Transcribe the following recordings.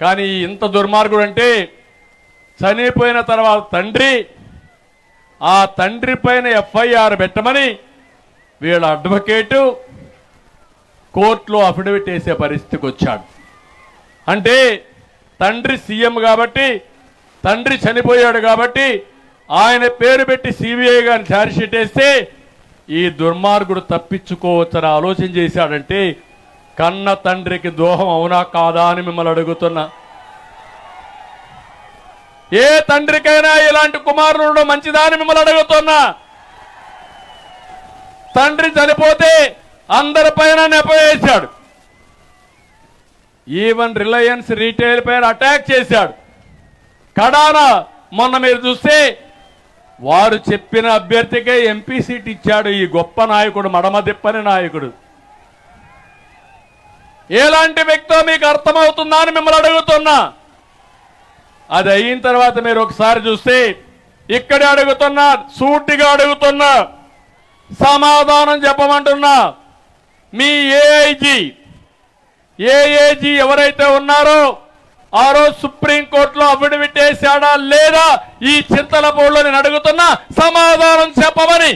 కానీ ఇంత దుర్మార్గుడు అంటే చనిపోయిన తర్వాత తండ్రి ఆ తండ్రి పైన ఎఫ్ఐఆర్ పెట్టమని వీళ్ళ అడ్వకేటు కోర్టులో అఫిడవిట్ వేసే పరిస్థితికి వచ్చాడు. అంటే తండ్రి సీఎం కాబట్టి తండ్రి చనిపోయాడు కాబట్టి ఆయన పేరు పెట్టి సిబిఐ గారిని ఛార్జ్షీట్ వేస్తే ఈ దుర్మార్గుడు తప్పించుకోవచ్చని ఆలోచన చేశాడంటే కన్న తండ్రికి దోహం అవునా కాదా అని మిమ్మల్ని అడుగుతున్నా. ఏ తండ్రికైనా ఇలాంటి కుమారుడు మంచిదా అని మిమ్మల్ని అడుగుతున్నా. తండ్రి చనిపోతే అందరిపైన నెపవేశాడు ఈవెన్ రిలయన్స్ రీటైల్ పైన అటాక్ చేశాడు. కడాన మొన్న మీరు చూస్తే వారు చెప్పిన అభ్యర్థికే ఎంపీ సీట్ ఇచ్చాడు ఈ గొప్ప నాయకుడు మడమదిప్పని నాయకుడు. ఎలాంటి వ్యక్తో మీకు అర్థమవుతుందా అని మిమ్మల్ని అడుగుతున్నా. అది అయిన తర్వాత మీరు ఒకసారి చూస్తే ఇక్కడే అడుగుతున్నా సూటిగా అడుగుతున్నా సమాధానం చెప్పమంటున్నా. మీ ఏఐజీ ఏఏజీ ఎవరైతే ఉన్నారో ఆ రోజు సుప్రీంకోర్టులో అఫిడవిట్ లేదా ఈ చింతల బోర్డులో నేను అడుగుతున్నా సమాధానం చెప్పమని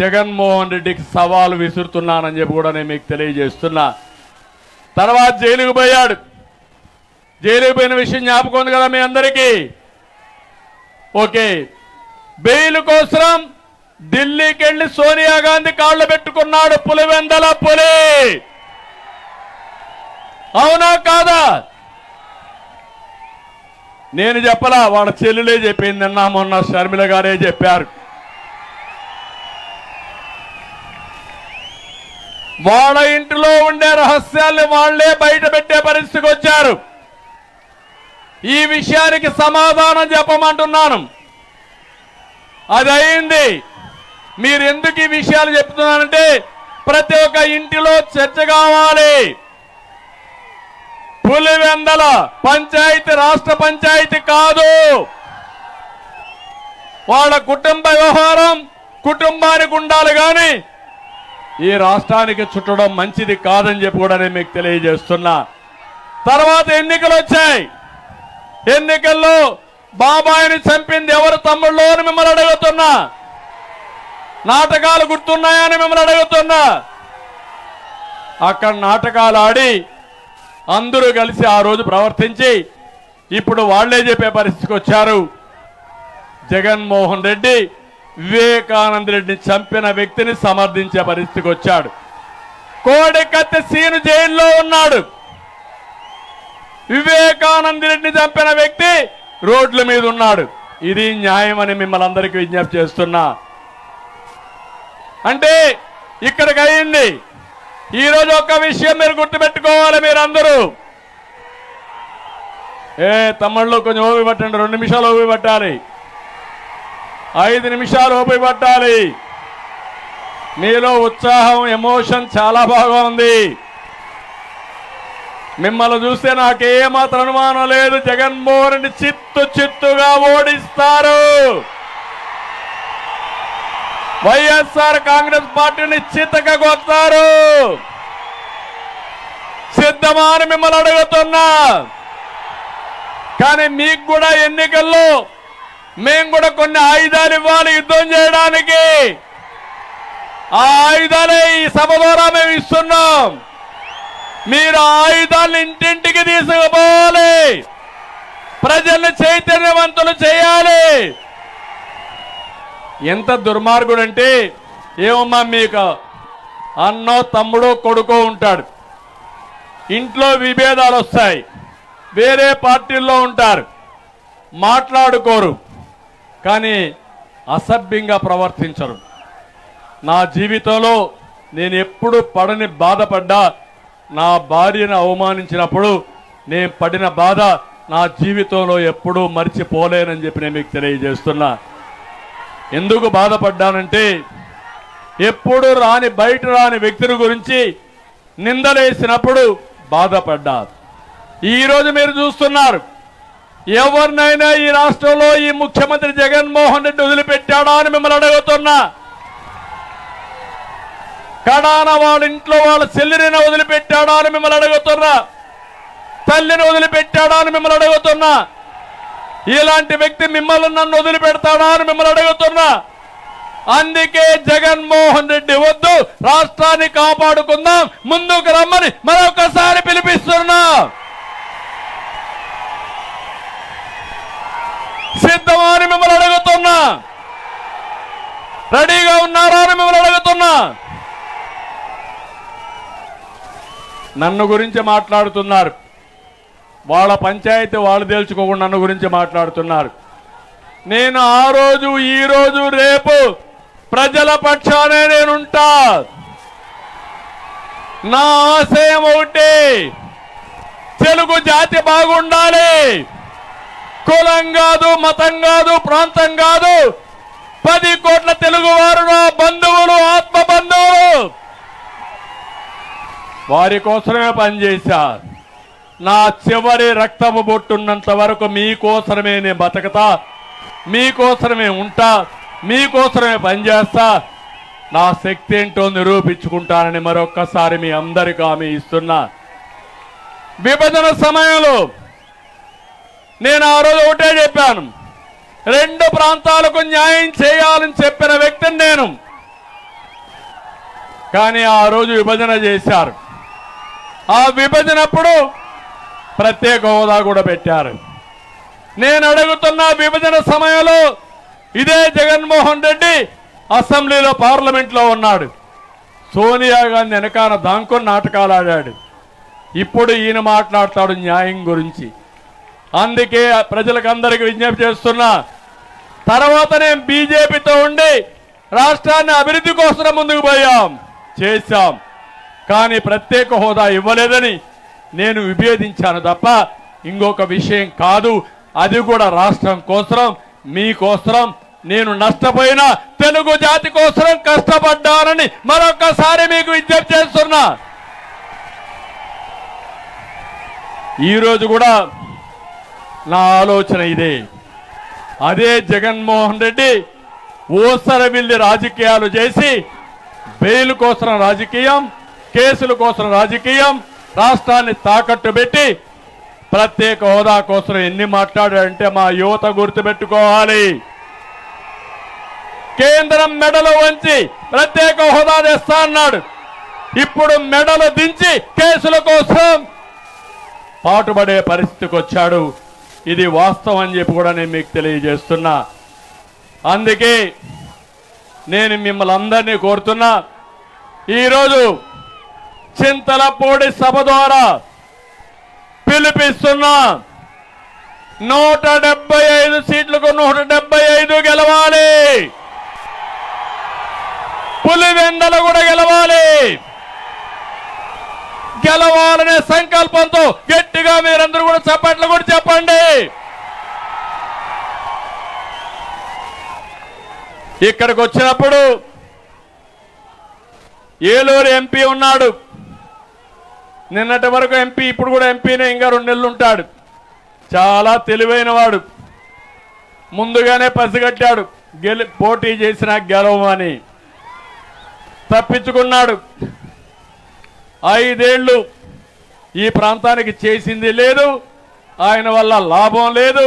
జగన్మోహన్ రెడ్డికి సవాలు విసురుతున్నానని చెప్పి కూడా నేను మీకు తెలియజేస్తున్నా. తర్వాత జైలుకు పోయాడు. జైలుకు పోయిన విషయం జ్ఞాపకం ఉంది కదా మీ అందరికీ? ఓకే. బెయిల్ కోసం ఢిల్లీకి వెళ్ళి సోనియా గాంధీ కాళ్ళు పెట్టుకున్నాడు పులివెందల పులి. అవునా కాదా? నేను చెప్పలా వాళ్ళ చెల్లెలే చెప్పింది నిన్న మొన్న షర్మిల గారే చెప్పారు. వాళ్ళ ఇంటిలో ఉండే రహస్యాల్ని వాళ్ళే బయట పెట్టే పరిస్థితికి వచ్చారు. ఈ విషయానికి సమాధానం చెప్పమంటున్నాను. అది అయింది మీరు ఎందుకు ఈ విషయాలు చెప్తున్నానంటే ప్రతి ఒక్క ఇంటిలో చర్చ కావాలి. పులివెందల పంచాయతీ రాష్ట్ర పంచాయతీ కాదు. వాళ్ళ కుటుంబ వ్యవహారం కుటుంబానికి ఉండాలి కానీ ఈ రాష్ట్రానికి చుట్టడం మంచిది కాదని చెప్పి కూడా నేను మీకు తెలియజేస్తున్నా. తర్వాత ఎన్నికలు వచ్చాయి. ఎన్నికల్లో బాబాయిని చంపింది ఎవరు తమ్ముళ్ళు అని మిమ్మల్ని అడుగుతున్నా. నాటకాలు గుర్తున్నాయని మిమ్మల్ని అడుగుతున్నా. అక్కడ నాటకాలు ఆడి అందరూ కలిసి ఆ రోజు ప్రవర్తించి ఇప్పుడు వాళ్ళే చెప్పే పరిస్థితికి వచ్చారు. జగన్మోహన్ రెడ్డి వివేకానంద రెడ్డిని చంపిన వ్యక్తిని సమర్థించే పరిస్థితికి వచ్చాడు. కోడికత్తి సీను జైల్లో ఉన్నాడు. వివేకానంద రెడ్డిని చంపిన వ్యక్తి రోడ్ల మీద ఉన్నాడు. ఇది న్యాయమని మిమ్మల్ని అందరికీ విజ్ఞప్తి చేస్తున్నా. అంటే ఇక్కడికి అయింది ఈరోజు ఒక విషయం మీరు గుర్తుపెట్టుకోవాలి మీరందరూ. ఏ తమ్ముళ్ళు కొంచెం ఓపి పట్టండి. రెండు నిమిషాలు ఓపి పట్టాలి. ఐదు నిమిషాలు ఉపయోగపడ్డాలి మీలో ఉత్సాహం ఎమోషన్ చాలా బాగా ఉంది. మిమ్మల్ని చూస్తే నాకు ఏమాత్రం అనుమానం లేదు. జగన్మోహన్ రెడ్డి చిత్తు చిత్తుగా ఓడిస్తారు. వైఎస్ఆర్ కాంగ్రెస్ పార్టీని చిత్తగా కొత్తారు సిద్ధమా అని మిమ్మల్ని అడుగుతున్నా. కానీ మీకు కూడా ఎన్నికల్లో మేము కూడా కొన్ని ఆయుధాలు ఇవ్వాలి యుద్ధం చేయడానికి. ఆ ఆయుధాలే ఈ సభ ద్వారా మేము ఇస్తున్నాం. మీరు ఆయుధాలను ఇంటింటికి తీసుకుపోవాలి. ప్రజల్ని చైతన్యవంతులు చేయాలి. ఎంత దుర్మార్గుడు అంటే ఏమమ్మా మీకు అన్నో తమ్ముడో కొడుకో ఉంటాడు. ఇంట్లో విభేదాలు వస్తాయి. వేరే పార్టీల్లో ఉంటారు. మాట్లాడుకోరు. కానీ అసభ్యంగా ప్రవర్తించరు. నా జీవితంలో నేను ఎప్పుడు పడని బాధపడ్డా నా భార్యను అవమానించినప్పుడు నేను పడిన బాధ నా జీవితంలో ఎప్పుడూ మర్చిపోలేనని చెప్పి నేను మీకు తెలియజేస్తున్నా. ఎందుకు బాధపడ్డానంటే ఎప్పుడు రాని బయట రాని వ్యక్తుల గురించి నిందలేసినప్పుడు బాధపడ్డా. ఈరోజు మీరు చూస్తున్నారు ఎవరినైనా ఈ రాష్ట్రంలో ఈ ముఖ్యమంత్రి జగన్మోహన్ రెడ్డి వదిలిపెట్టాడా అని మిమ్మల్ని అడుగుతున్నా. కడాన వాళ్ళ ఇంట్లో వాళ్ళ చెల్లిని వదిలిపెట్టాడా అని మిమ్మల్ని అడుగుతున్నా. తల్లిని వదిలిపెట్టాడా అని మిమ్మల్ని అడుగుతున్నా. ఇలాంటి వ్యక్తి మిమ్మల్ని నన్ను వదిలిపెడతాడా అని మిమ్మల్ని అడుగుతున్నా. అందుకే జగన్మోహన్ రెడ్డి వద్దు రాష్ట్రాన్ని కాపాడుకుందాం ముందుకు రమ్మని మరొకసారి పిలిపిస్తున్నా సిద్ధమా అని మిమ్మల్ని అడుగుతున్నా రెడీగా ఉన్నారా అని మిమ్మల్ని అడుగుతున్నా. నన్ను గురించి మాట్లాడుతున్నారు. వాళ్ళ పంచాయతీ వాళ్ళు తేల్చుకోకుండా నన్ను గురించి మాట్లాడుతున్నారు. నేను ఆ రోజు ఈ రోజు రేపు ప్రజల పక్షానే నేనుంటా. నా ఆశయం ఒకటి తెలుగు జాతి బాగుండాలి. కులం కాదు మతం కాదు ప్రాంతం కాదు పది కోట్ల తెలుగు వారు నా బంధువులు ఆత్మ బంధువులు. వారి కోసమే పనిచేశా. నా చివరి రక్తము బొట్టున్నంత వరకు మీకోసమే నేను బతకతా. మీకోసమే ఉంటా. మీకోసమే పనిచేస్తా. నా శక్తి ఏంటో నిరూపించుకుంటానని మరొక్కసారి మీ అందరికీ హామీ ఇస్తున్నా. విభజన సమయంలో నేను ఆ రోజు ఒకటే చెప్పాను. రెండు ప్రాంతాలకు న్యాయం చేయాలని చెప్పిన వ్యక్తిని నేను. కానీ ఆ రోజు విభజన చేశారు. ఆ విభజనప్పుడు ప్రత్యేక హోదా కూడా పెట్టారు. నేను అడుగుతున్న విభజన సమయంలో ఇదే జగన్మోహన్ రెడ్డి అసెంబ్లీలో పార్లమెంట్లో ఉన్నాడు. సోనియా గాంధీ వెనకాల దాంకొని నాటకాలు ఆడాడు. ఇప్పుడు ఈయన మాట్లాడతాడు న్యాయం గురించి. అందుకే ప్రజలకు అందరికీ విజ్ఞప్తి చేస్తున్నా తర్వాత నేను బీజేపీతో ఉండి రాష్ట్రాన్ని అభివృద్ధి కోసం ముందుకు పోయాం చేశాం. కానీ ప్రత్యేక హోదా ఇవ్వలేదని నేను విభేదించాను తప్ప ఇంకొక విషయం కాదు. అది కూడా రాష్ట్రం కోసం మీకోసరం నేను నష్టపోయిన తెలుగు జాతి కోసం కష్టపడ్డానని మరొకసారి మీకు విజ్ఞప్తి చేస్తున్నా. ఈరోజు కూడా నా ఆలోచన ఇదే. అదే జగన్మోహన్ రెడ్డి ఊసరవిల్లి రాజకీయాలు చేసి బెయిల్ కోసం రాజకీయం కేసుల కోసం రాజకీయం రాష్ట్రాన్ని తాకట్టు పెట్టి ప్రత్యేక హోదా కోసం ఎన్ని మాట్లాడాడంటే మా యువత గుర్తుపెట్టుకోవాలి. కేంద్రం మెడలు వంచి ప్రత్యేక హోదా తెస్తా అన్నాడు. ఇప్పుడు మెడలు దించి కేసుల కోసం పాటుపడే పరిస్థితికి వచ్చాడు ఇది వాస్తవం అని చెప్పి కూడా నేను మీకు తెలియజేస్తున్నా. అందుకే నేను మిమ్మల్ని అందరినీ కోరుతున్నా. ఈరోజు చింతలపూడి సభ ద్వారా పిలిపిస్తున్నా నూట డెబ్బై ఐదు సీట్లకు నూట డెబ్బై ఐదు గెలవాలి. పులివెందలు కూడా గెలవాలి. గెలవాలనే సంకల్పంతో గట్టిగా మీరందరూ కూడా చప్పట్లు కూడా చెప్పండి. ఇక్కడికి వచ్చినప్పుడు ఏలూరు ఎంపీ ఉన్నాడు. నిన్నటి వరకు ఎంపీ ఇప్పుడు కూడా ఎంపీనే ఇంకా రెండు నెలలు ఉంటాడు. చాలా తెలివైన వాడు. ముందుగానే పసిగట్టాడు. గెలి పోటీ చేసిన గెలవమని. తప్పించుకున్నాడు. ఐదేళ్ళు ఈ ప్రాంతానికి చేసింది లేదు. ఆయన వల్ల లాభం లేదు.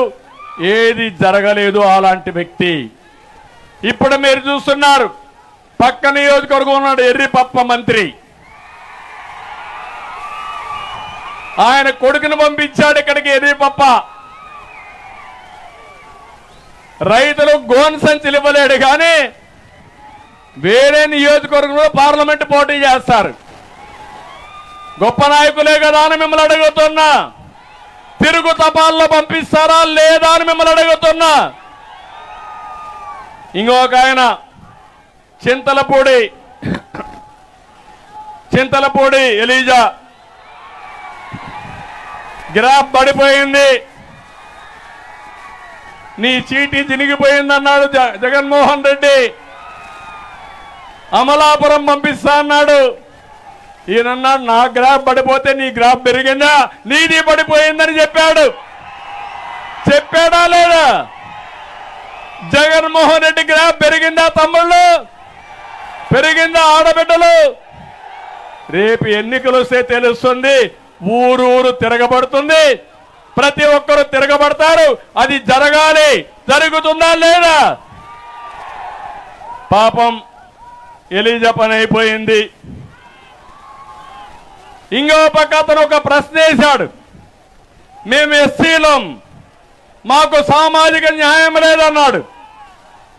ఏది జరగలేదు అలాంటి వ్యక్తి. ఇప్పుడు మీరు చూస్తున్నారు పక్క నియోజకవర్గం ఉన్నాడు ఎర్రిపప్ప మంత్రి. ఆయన కొడుకును పంపించాడు ఇక్కడికి ఎర్రిపప్ప. రైతులు గోన్ సంచులు ఇవ్వలేడు కానీ వేరే నియోజకవర్గంలో పార్లమెంట్ పోటీ చేస్తారు. గొప్ప నాయకులే కదా అని మిమ్మల్ని అడుగుతున్నా. తిరుగు తపాల్లో పంపిస్తారా లేదా అని మిమ్మల్ని అడుగుతున్నా. ఇంకొక ఆయన చింతలపూడి. చింతలపూడి ఎలీజా. గ్రాఫ్ పడిపోయింది. నీ చీటీ చినిగిపోయిందన్నాడు జగన్మోహన్ రెడ్డి. అమలాపురం పంపిస్తా అన్నాడు. ఈయనన్నాడు నా గ్రాఫ్ పడిపోతే నీ గ్రాఫ్ పెరిగిందా? నీది పడిపోయిందని చెప్పాడు. చెప్పాడా లేదా? జగన్మోహన్ రెడ్డి గ్రాఫ్ పెరిగిందా తమ్ముళ్ళు? పెరిగిందా ఆడబిడ్డలు? రేపు ఎన్నికలు వస్తే తెలుస్తుంది ఊరు ఊరు తిరగబడుతుంది. ప్రతి ఒక్కరు తిరగబడతారు. అది జరగాలి. జరుగుతుందా లేదా? పాపం ఎలిజా పని అయిపోయింది. ఇంకో పక్క అతను ఒక ప్రశ్న వేశాడు. మేము ఎస్సీలం. మాకు సామాజిక న్యాయం లేదన్నాడు.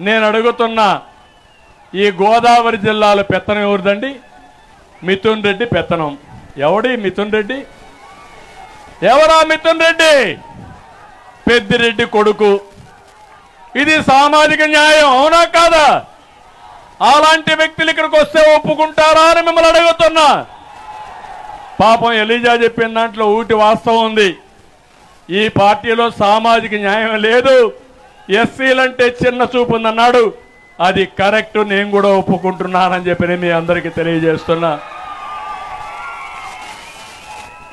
నేను అడుగుతున్నా ఈ గోదావరి జిల్లాలో పెత్తనం ఎవరిదండి? మిథున్ రెడ్డి పెత్తనం. ఎవడి మిథున్ రెడ్డి? ఎవరా మిథున్ రెడ్డి? పెద్దిరెడ్డి కొడుకు. ఇది సామాజిక న్యాయం అవునా కాదా? అలాంటి వ్యక్తులు ఇక్కడికి వస్తే ఒప్పుకుంటారా అని మిమ్మల్ని అడుగుతున్నా. పాపం ఎలిజా చెప్పిన దాంట్లో ఊటి వాస్తవం ఉంది. ఈ పార్టీలో సామాజిక న్యాయం లేదు. ఎస్సీలంటే చిన్న చూపు ఉందన్నాడు. అది కరెక్ట్ నేను కూడా ఒప్పుకుంటున్నానని చెప్పి నేను మీ అందరికీ తెలియజేస్తున్నా.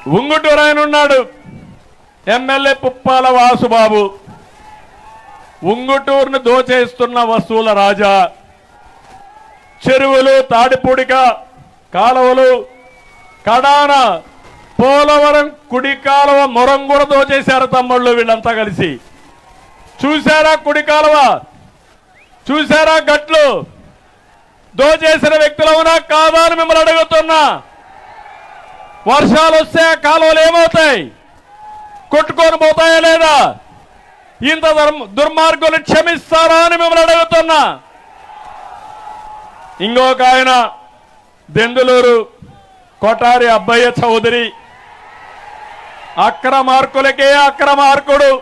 ఉంగుటూరు ఆయన ఉన్నాడు. ఎమ్మెల్యే పుప్పాల వాసుబాబు. ఉంగుటూరును దోచేస్తున్న వస్తువుల రాజా. చెరువులు తాడిపూడిక కాలువలు కడాన పోలవరం కుడి కాలువ మొరం కూడా దోచేశారు తమ్ముళ్ళు వీళ్ళంతా కలిసి. చూశారా కుడి కాలువ చూశారా గట్లు? దోచేసిన వ్యక్తులవునా కాదా అని మిమ్మల్ని అడుగుతున్నా. వర్షాలు వస్తే ఆ కాలువలు ఏమవుతాయి? కొట్టుకొని పోతాయా లేదా? ఇంత దుర్మార్గులు క్షమిస్తారా అని మిమ్మల్ని అడుగుతున్నా. ఇంకొక ఆయన దెందులూరు కొటారి అబ్బయ్య చౌదరి. అక్రమార్కులకే అక్రమార్కుడు.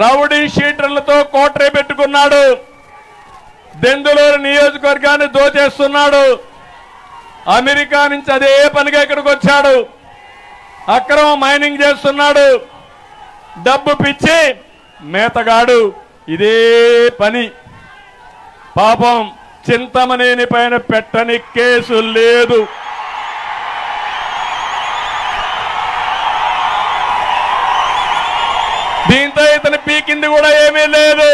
రౌడీ షీటర్లతో కోటరీ పెట్టుకున్నాడు. దెందులూరు నియోజకవర్గాన్ని దోచేస్తున్నాడు. అమెరికా నుంచి అదే పనిగా ఇక్కడికి వచ్చాడు. అక్రమ మైనింగ్ చేస్తున్నాడు. డబ్బు పిచ్చి మేతగాడు. ఇదే పని. పాపం చింతమనేని పైన పెట్టని కేసు లేదు. దీంతో ఇతను పీకింది కూడా ఏమీ లేదు.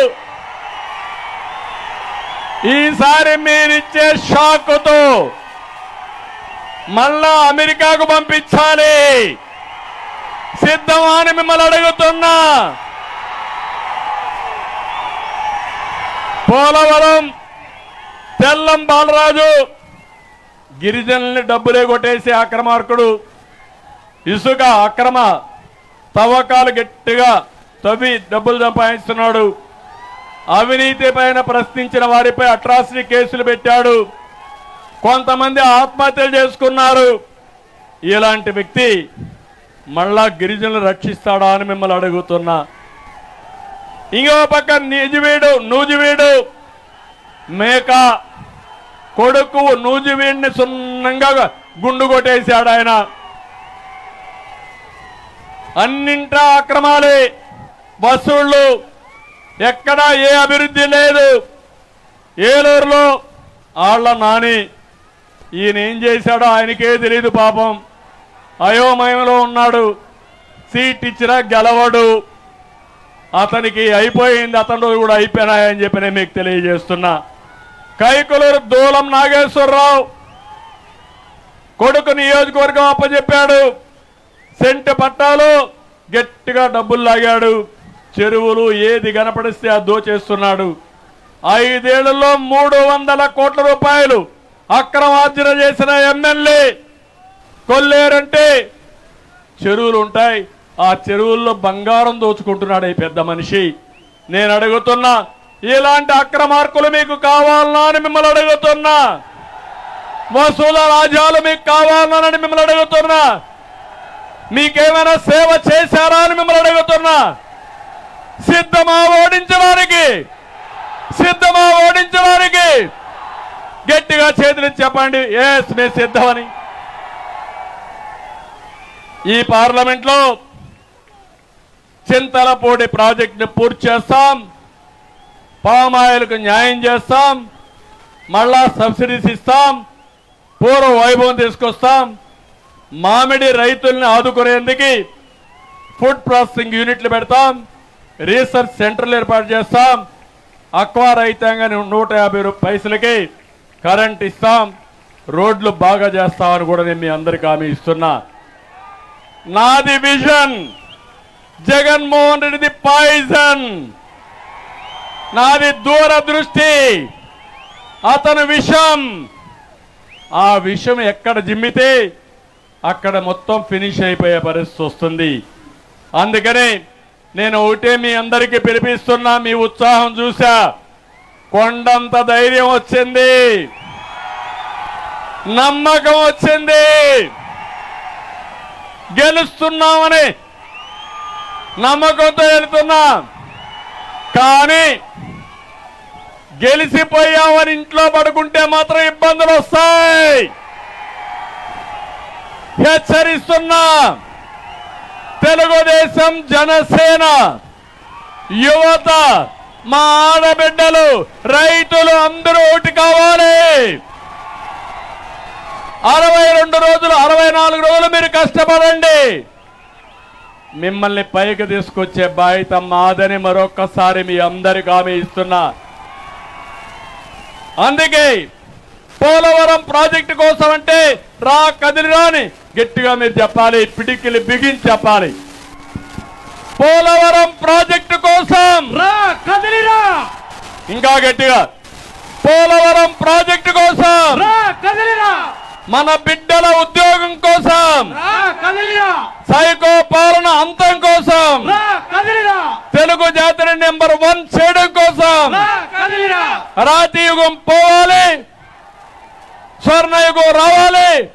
ఈసారి మీరిచ్చే షాక్తో మళ్ళా అమెరికాకు పంపించాలి. సిద్ధమా అని మిమ్మల్ని అడుగుతున్నా. పోలవరం తెల్లం బాలరాజు గిరిజనుల్ని డబ్బులే కొట్టేసి అక్రమార్కుడు. ఇసుక అక్రమ తవ్వకాలు గట్టిగా తవ్వి డబ్బులు సంపాదిస్తున్నాడు. అవినీతి పైన ప్రశ్నించిన వారిపై అట్రాసిటీ కేసులు పెట్టాడు. కొంతమంది ఆత్మహత్యలు చేసుకున్నారు. ఇలాంటి వ్యక్తి మళ్ళా గిరిజనులు రక్షిస్తాడా అని మిమ్మల్ని అడుగుతున్నా. ఇంకో పక్క నిజువీడు నూజివీడు మేక కొడుకు నూజివీడిని సున్నంగా గుండు కొట్టేశాడు ఆయన. అన్నింటా అక్రమాలే. వసూళ్ళు ఎక్కడా ఏ అభివృద్ధి లేదు. ఏలూరులో ఆళ్ళ నాని ఈయన ఏం చేశాడో ఆయనకే తెలియదు పాపం. అయోమయంలో ఉన్నాడు. సీట్ ఇచ్చినా గెలవడు. అతనికి అయిపోయింది అతను కూడా అయిపోయినాయని చెప్పి నేను మీకు తెలియజేస్తున్నా. కైకులూరు దూలం నాగేశ్వరరావు కొడుకు నియోజకవర్గం అప్పచెప్పాడు సెంటు పట్టాలు గట్టిగా డబ్బులు లాగాడు. చెరువులు ఏది కనపడిస్తే ఆ దోచేస్తున్నాడు ఐదేళ్ళలో మూడు వందల కోట్ల రూపాయలు అక్రమార్జన చేసిన ఎమ్మెల్యే కొల్లేరంటే చెరువులు ఉంటాయి. ఆ చెరువుల్లో బంగారం దోచుకుంటున్నాడు ఈ పెద్ద మనిషి. నేను అడుగుతున్నా ఇలాంటి అక్రమార్కులు మీకు కావాలనా అని మిమ్మల్ని అడుగుతున్నా? వసూల రాజ్యాలు మీకు కావాలనని మిమ్మల్ని అడుగుతున్నా? మీకేమైనా సేవ చేశారా అని మిమ్మల్ని అడుగుతున్నా? సిద్ధమా ఓడించడానికి? సిద్ధమా ఓడించడానికి? గట్టిగా చేతులు చెప్పండి. ఎస్ మేము సిద్ధమని. ఈ పార్లమెంట్లో చింతలపూడి ప్రాజెక్టుని పూర్తి చేస్తాం. పామాయిలకు న్యాయం చేస్తాం మళ్ళా సబ్సిడీస్ ఇస్తాం పూర్వ వైభవం తీసుకొస్తాం. మామిడి రైతుల్ని ఆదుకునేందుకు ఫుడ్ ప్రాసెసింగ్ యూనిట్లు పెడతాం రీసెర్చ్ సెంటర్లు ఏర్పాటు చేస్తాం అక్వా రైతాంగాన్ని నూట యాభై పైసలకి కరెంట్ ఇస్తాం రోడ్లు బాగా చేస్తామని కూడా నేను మీ అందరికి హామీ ఇస్తున్నా. నాది విజన్ జగన్మోహన్ రెడ్డిది పాయిజన్. నాది దూరదృష్టి. అతని విషం. ఆ విషం ఎక్కడ జిమ్మితే అక్కడ మొత్తం ఫినిష్ అయిపోయే పరిస్థితి వస్తుంది. అందుకనే నేను ఒకటే మీ అందరికీ పిలిపిస్తున్నా మీ ఉత్సాహం చూసా. కొండంత ధైర్యం వచ్చింది. నమ్మకం వచ్చింది. గెలుస్తున్నామని నమ్మకంతో వెళుతున్నా. కానీ గెలిచిపోయామని ఇంట్లో పడుకుంటే మాత్రం ఇబ్బందులు వస్తాయి. హెచ్చరిస్తున్నా తెలుగుదేశం జనసేన యువత మా ఆడబిడ్డలు రైతులు అందరూ ఒకటి కావాలి. అరవై రెండు రోజులు అరవై నాలుగు రోజులు మీరు కష్టపడండి. మిమ్మల్ని పైకి తీసుకొచ్చే బాధ్యత మాదని మరొక్కసారి మీ అందరికి ఆమె ఇస్తున్నా. అందుకే పోలవరం ప్రాజెక్టు కోసం అంటే రా కదిలిరాని గట్టిగా మీరు చెప్పాలి పిడికిలి బిగించి చెప్పాలి. పోలవరం ప్రాజెక్టు కోసం రా కదిలిరా ఇంకా గట్టిగా పోలవరం ప్రాజెక్టు కోసం రా కదిలిరా మన బిడ్డల ఉద్యోగం కోసం సైకో పాలన అంతం కోసం తెలుగు జాతిని నెంబర్ వన్ చేయడం కోసం రాతియుగం పోవాలి. స్వర్ణయుగం రావాలి.